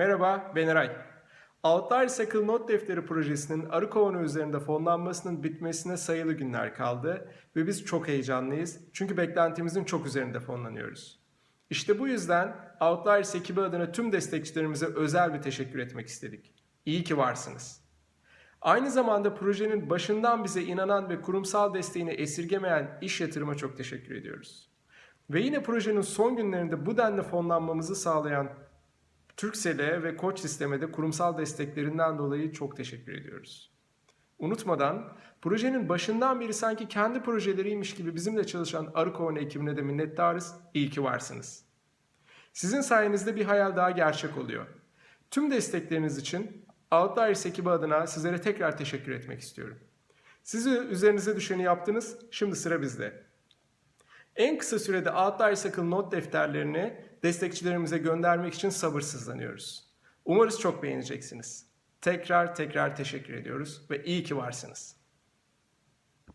Merhaba, ben Eray. Outliers Akıl Not Defteri projesinin arı kovanı üzerinde fonlanmasının bitmesine sayılı günler kaldı ve biz çok heyecanlıyız çünkü beklentimizin çok üzerinde fonlanıyoruz. İşte bu yüzden Outliers ekibi adına tüm destekçilerimize özel bir teşekkür etmek istedik. İyi ki varsınız. Aynı zamanda projenin başından bize inanan ve kurumsal desteğini esirgemeyen iş yatırıma çok teşekkür ediyoruz. Ve yine projenin son günlerinde bu denli fonlanmamızı sağlayan Turkcell'e ve Koç Sistem'e de kurumsal desteklerinden dolayı çok teşekkür ediyoruz. Unutmadan projenin başından beri sanki kendi projeleriymiş gibi bizimle çalışan Arıkovan ekibine de minnettarız. İyi ki varsınız. Sizin sayenizde bir hayal daha gerçek oluyor. Tüm destekleriniz için Outliers ekibi adına sizlere tekrar teşekkür etmek istiyorum. Siz üzerinize düşeni yaptınız, şimdi sıra bizde. En kısa sürede Outliers Akıl not defterlerini destekçilerimize göndermek için sabırsızlanıyoruz. Umarız çok beğeneceksiniz. Tekrar tekrar teşekkür ediyoruz ve iyi ki varsınız.